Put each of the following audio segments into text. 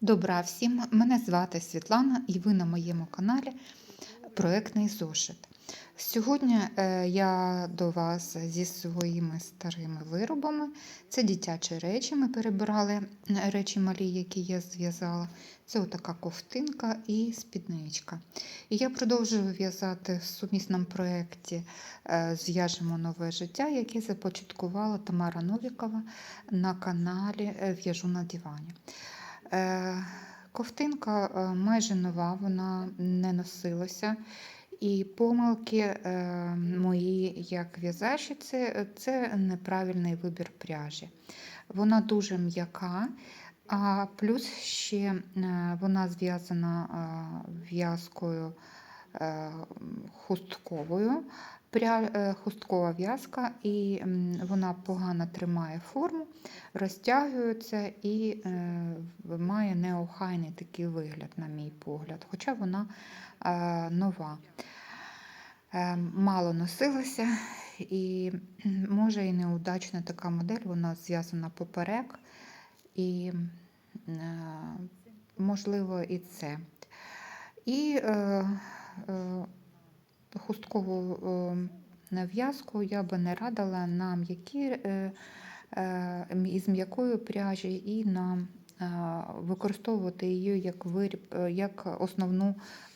Добра всім! Мене звати Світлана і ви на моєму каналі Проектний зошит. Сьогодні е, я до вас зі своїми старими виробами. Це дитячі речі. Ми перебирали речі малі, які я зв'язала. Це отака ковтинка і спідничка. І я продовжую в'язати в сумісному проєкті е, Зв'яжемо нове життя, яке започаткувала Тамара Новікова на каналі В'яжу на дивані. Е, Ковтинка е, майже нова, вона не носилася. І помилки е, мої як в'язальщиці це неправильний вибір пряжі. Вона дуже м'яка, а плюс ще вона зв'язана в'язкою хустковою, хусткова в'язка, і вона погано тримає форму, розтягується і е, має неохайний такий вигляд, на мій погляд, хоча вона е, нова. Е, Мало носилася, і може і неудачна така модель, вона зв'язана поперек, і е, можливо і це. І е, е, хусткову е, нав'язку я би не радила на м'які е, е, із м'якої пряжі і на використовувати її як виріб, як основну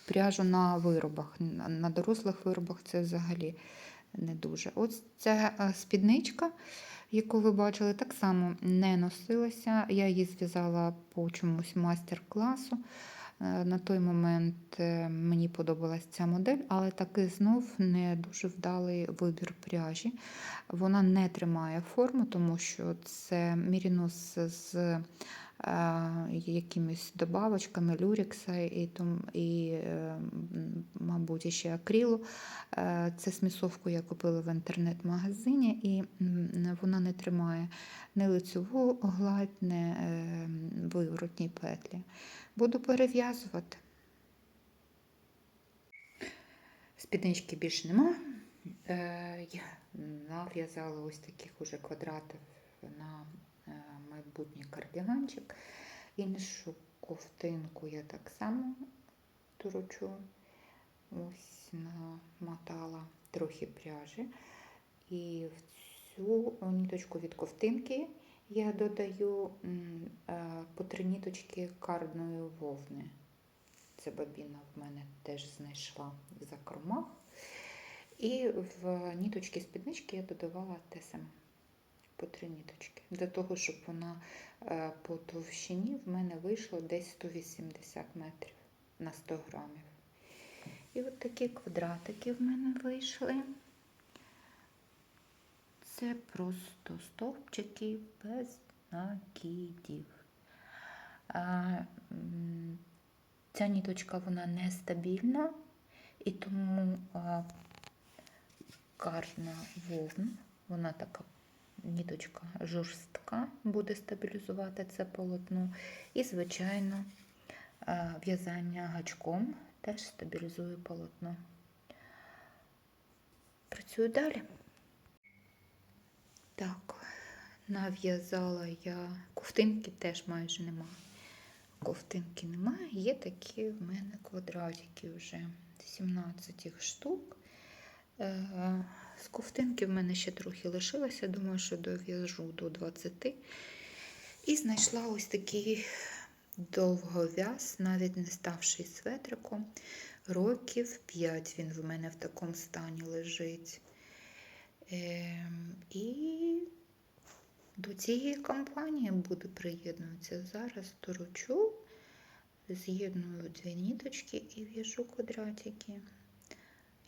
пряжу на виробах. На дорослих виробах це взагалі не дуже. Ось ця спідничка, яку ви бачили, так само не носилася. Я її зв'язала по чомусь майстер-класу. Е, На той момент е, мені подобалась ця модель, але таки знов не дуже вдалий вибір пряжі. Вона не тримає форму, тому що це мірінос з е, якимись добавочками люрікса і, і мабуть, ще акрилу. Е, Це смісовку я купила в інтернет-магазині, і вона не тримає не лицеву гладь, не виворотні петлі. Буду перев'язувати. Спіднички більше нема. Е, Я нав'язала ось таких уже квадратів на е, майбутній кардиганчик. Іншу ковтинку я так само торочу. Ось намотала трохи пряжі. І в цю ніточку від ковтинки я додаю е, по три ніточки кардної вовни. Це бабіна в мене теж знайшла в закромах. І в ніточки спіднички я додавала те саме по три ніточки. Для того, щоб вона е, по товщині в мене вийшло десь 180 метрів на 100 грамів. І от такі квадратики в мене вийшли. Це просто стовпчики без накидів. Ця ніточка вона нестабільна, і тому а, карна вовн, вона така ніточка жорстка, буде стабілізувати це полотно. І, звичайно, в'язання гачком теж стабілізує полотно. Працюю далі. Так, нав'язала я. Ковтинки теж майже немає. Ковтинки немає. Є такі в мене квадратики вже 17 їх штук. Е, З ковтинки в мене ще трохи лишилося. Думаю, що дов'яжу до 20. І знайшла ось такий довгов'яз, навіть не ставший светриком. Років 5 він в мене в такому стані лежить. Ем, і до цієї кампанії буду приєднуватися. Зараз торочу, з'єдную дві ніточки і в'яжу квадратики.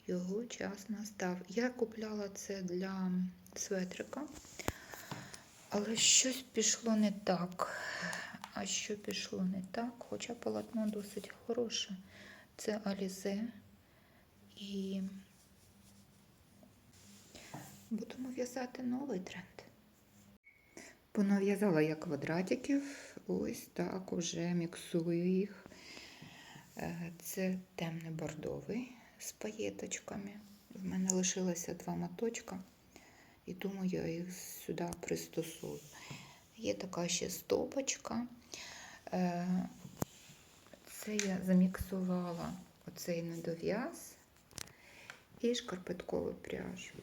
Його час настав. Я купляла це для светрика, але щось пішло не так. Що пішло не так? Хоча полотно досить хороше. Це Алізе. І будемо в'язати новий тренд. Понав'язала я квадратиків, ось так уже міксую їх. Е, Це темний бордовий з паєточками. В мене лишилося два моточка, і тому я їх сюди пристосую. Є така ще стопочка. Е, Це я заміксувала оцей недов'яз і шкарпеткову пряжу.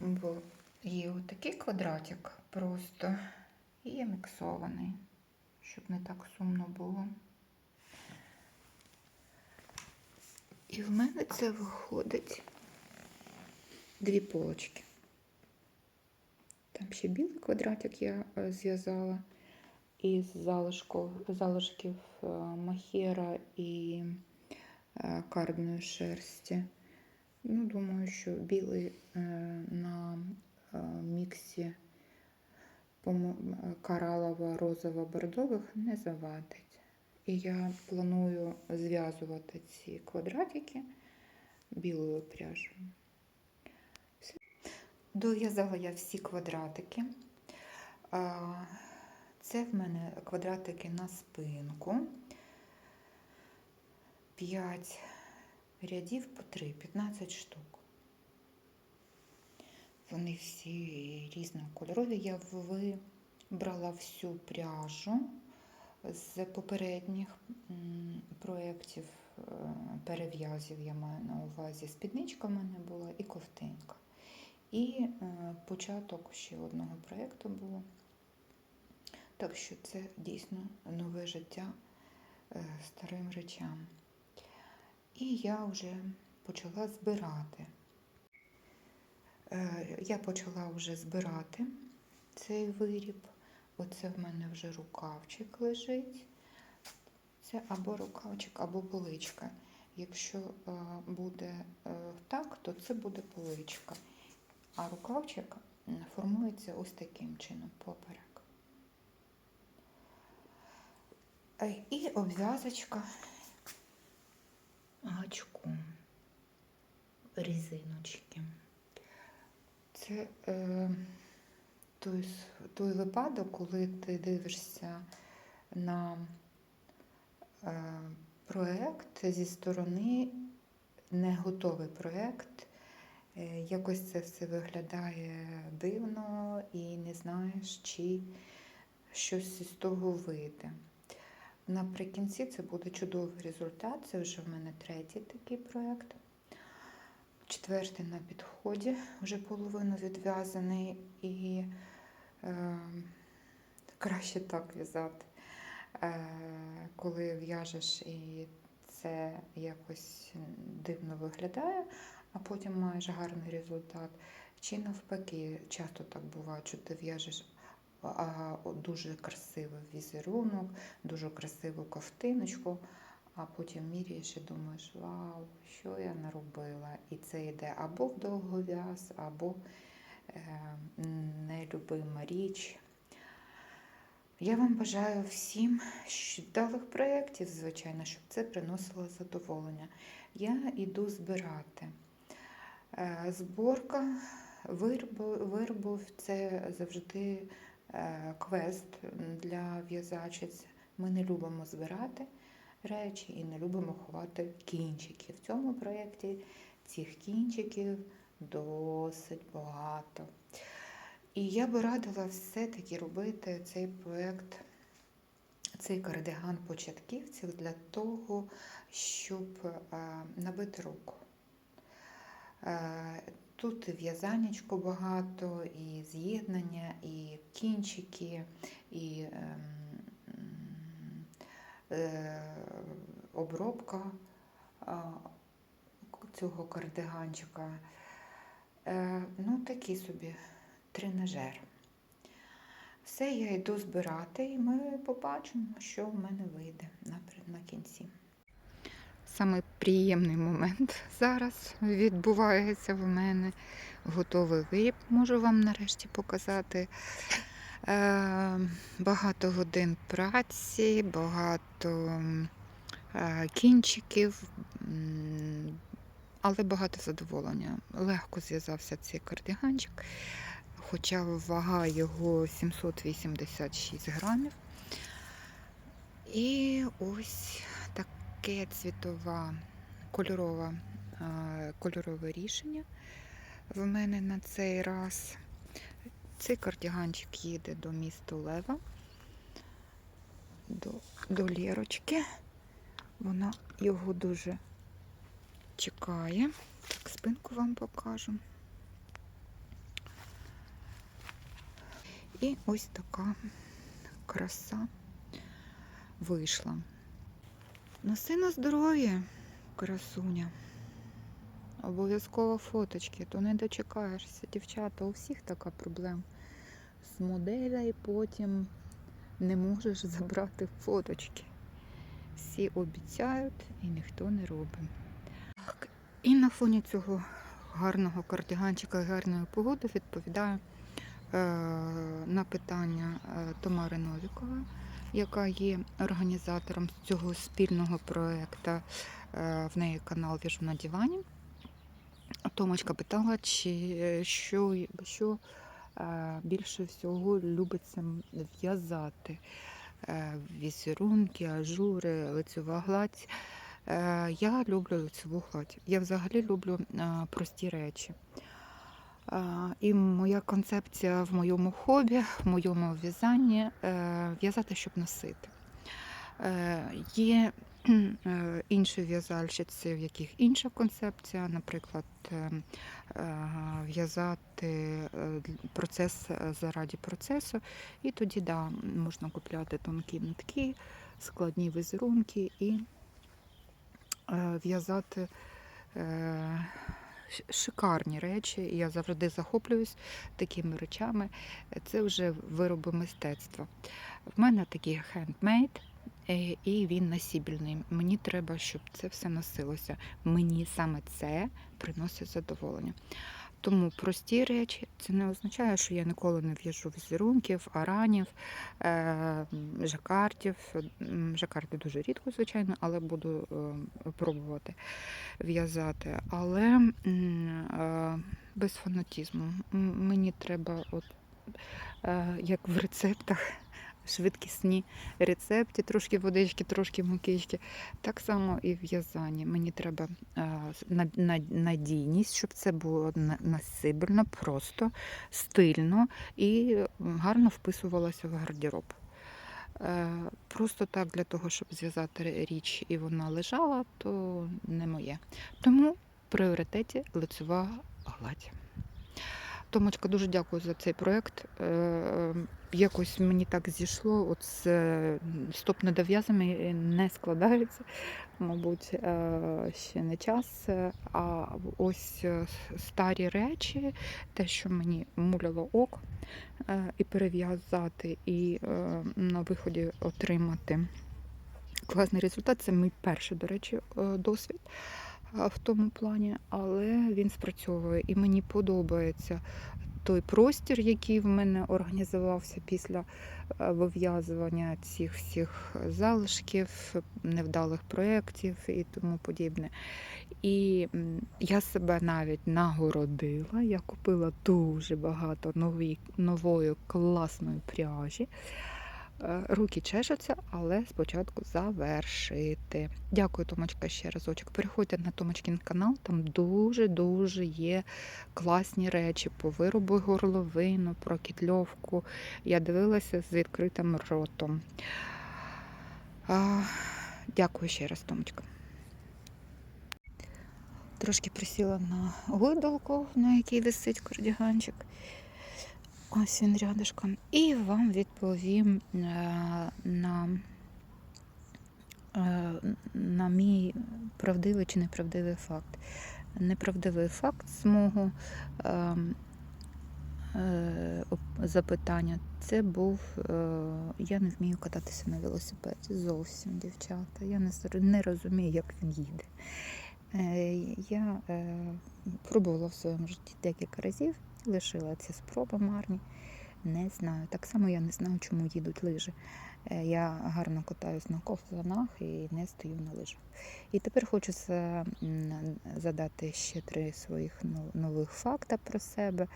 Бо є отакий квадратик просто і є міксований, щоб не так сумно було. І в мене це виходить дві полочки. Там ще білий квадратик я е, зв'язала із залишків, залишків е, махера і е, карбної шерсті. Ну, думаю, що білий е, на міксі коралово-розово-бордових не завадить. І я планую зв'язувати ці квадратики білою пряжею. Дов'язала я всі квадратики. Це в мене квадратики на спинку. 5 рядів по 3, 15 штук. Вони всі різнокольорові. Я вибрала всю пряжу з попередніх проєктів е, перев'язів, я маю на увазі. Спідничка в мене була і ковтинка. І е, початок ще одного проєкту було. Так що це дійсно нове життя е, старим речам. І я вже почала збирати. Е, Я почала вже збирати цей виріб. Оце в мене вже рукавчик лежить. Це або рукавчик, або поличка. Якщо е, буде так, то це буде поличка. А рукавчик формується ось таким чином поперек. Е, І обв'язочка гачком резиночки. Це е, той, той випадок, коли ти дивишся на е, проект зі сторони, не готовий проект. Е, якось це все виглядає дивно і не знаєш, чи щось із того вийде. Наприкінці це буде чудовий результат. Це вже в мене третій такий проєкт. Четвертий на підході, вже половину відв'язаний, і е, краще так в'язати. Е, коли в'яжеш і це якось дивно виглядає, а потім маєш гарний результат. Чи навпаки, часто так буває, що ти в'яжеш дуже красивий візерунок, дуже красиву ковтиночку, а потім міряєш і думаєш, вау, що я наробила? І це йде або в довгов'яз, або е, нелюбима річ. Я вам бажаю всім вдалих проєктів, звичайно, щоб це приносило задоволення. Я йду збирати. Е, Зборка виробів це завжди квест для в'язачиць. Ми не любимо збирати речі і не любимо ховати кінчики. В цьому проєкті цих кінчиків досить багато. І я би радила все-таки робити цей проєкт, цей кардиган початківців для того, щоб е, набити руку. Тут і в'язанечко багато, і з'єднання, і кінчики, і ем, е, обробка цього кардиганчика. Е, Ну, такий собі тренажер. Все, я йду збирати, і ми побачимо, що в мене вийде на кінці. Саме приємний момент зараз відбувається в мене. Готовий виріб, можу вам нарешті показати. Е, багато годин праці, багато е, кінчиків, але багато задоволення. Легко зв'язався цей кардиганчик, хоча вага його 786 грамів. І ось таке цвітова кольорова, кольорове рішення в мене на цей раз. Цей кардиганчик їде до міста Лева, до до Лєрочки. Вона його дуже чекає. Так, спинку вам покажу. І ось така краса вийшла. Носи на здоров'я, красуня. Обов'язково фоточки, то не дочекаєшся. Дівчата, у всіх така проблема. З моделя і потім не можеш забрати фоточки. Всі обіцяють і ніхто не робить. Так, і на фоні цього гарного кардиганчика і гарної погоди відповідаю е, на питання е, Тамари Новікової, яка є організатором цього спільного проєкту. Е, в неї канал Віжу на дивані. Томочка питала, чи е, що, що е, більше всього любиться в'язати. Візерунки, ажури, лицьова гладь. Я люблю лицьову гладь. Я взагалі люблю прості речі. І моя концепція в моєму хобі, в моєму в'язанні е, в'язати, щоб носити. Е, Є е, інші в'язальщиці, в яких інша концепція, наприклад, в'язати процес заради процесу, і тоді да, можна купляти тонкі нитки, складні візерунки і в'язати шикарні речі. Я завжди захоплююсь такими речами. Це вже вироби мистецтва. В мене такий хендмейд, і він насібільний. Мені треба, щоб це все носилося. Мені саме це приносить задоволення. Тому прості речі це не означає, що я ніколи не в'яжу візерунків, аранів, е, м, жакардів. Жакарди дуже рідко, звичайно, але буду е, пробувати в'язати. Але е, без фанатізму. Мені треба, от, як в рецептах, швидкісні рецепти, трошки водички, трошки мукички. Так само і в в'язанні. Мені треба е, на- на- надійність, щоб це було насибельно, просто, стильно і гарно вписувалося в гардероб. Е, Просто так для того, щоб зв'язати річ і вона лежала, то не моє. Тому в пріоритеті лицева гладь. Томочка, дуже дякую за цей проєкт. Е, Якось мені так зійшло. От з е, стоп недов'язами не складається. Мабуть, е, ще не час. Е, А ось е, старі речі, те, що мені муляло око, е, і перев'язати, і е, на виході отримати класний результат. Це мій перший, до речі, е, досвід в тому плані, але він спрацьовує і мені подобається той простір, який в мене організувався після е, вив'язування цих всіх залишків, невдалих проєктів і тому подібне. І я себе навіть нагородила. Я купила дуже багато нової, нової класної пряжі. Е, Руки чешуться, але спочатку завершити. Дякую, Томочка, ще разочок. Переходьте на Томочкін канал, там дуже-дуже є класні речі по виробу горловину, про кітльовку. Я дивилася з відкритим ротом. Дякую ще раз, Томочка. Трошки присіла на гойдалку, на якій висить кардіганчик. Ось він рядышком. І вам відповім е, на, е, на мій правдивий чи неправдивий факт. Неправдивий факт з мого е, е, запитання. Це був я не вмію кататися на велосипеді. Зовсім, дівчата. Я не, розумію, як він їде. Я пробувала в своєму житті декілька разів, лишила ці спроби марні. Не знаю. Так само я не знаю, чому їдуть лижі. Е, Я гарно катаюсь на ковзанах і не стою на лижах. І тепер хочу задати ще три своїх нових факта про себе.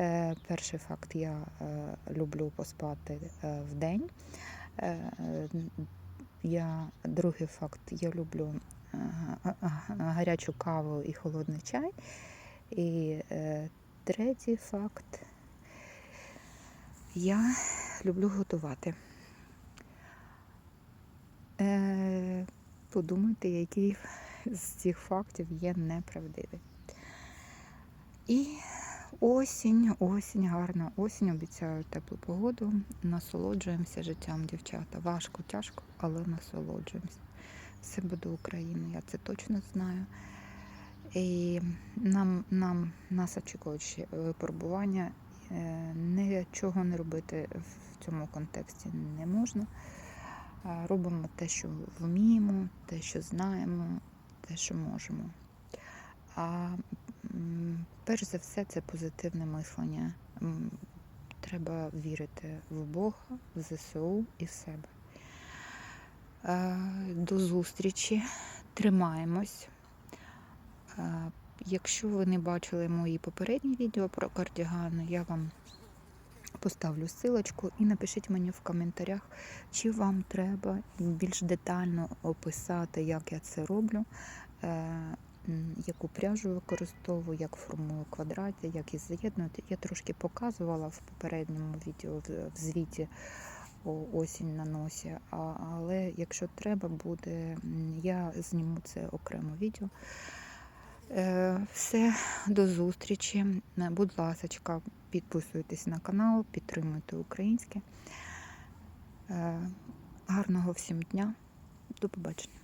Е, Перший факт я е, люблю поспати вдень. Е, е, Я, другий факт, я люблю га- га- гарячу каву і холодний чай. І третій факт. Я люблю готувати. подумайте, який з цих фактів є неправдивий. І осінь, осінь, гарна осінь, обіцяю теплу погоду. Насолоджуємося життям, дівчата. Важко, тяжко, але насолоджуємося. Все буде Україна, я це точно знаю. І нам, нам нас очікують випробування. Е, Нічого не робити в цьому контексті не можна. Е, Робимо те, що вміємо, те, що знаємо, те, що можемо. А перш за все, це позитивне мислення. Треба вірити в Бога, в ЗСУ і в себе. Е, До зустрічі. Тримаємось. Якщо ви не бачили мої попередні відео про кардігани, я вам поставлю ссылочку і напишіть мені в коментарях, чи вам треба більш детально описати, як я це роблю, е, яку пряжу використовую, як формую квадрати, як їх з'єднувати. Я трошки показувала в попередньому відео в звіті осінь на носі. Але якщо треба буде, я зніму це окремо відео. Е, Все, до зустрічі. Будь ласка, підписуйтесь на канал, підтримуйте українське. Е, Гарного всім дня. До побачення.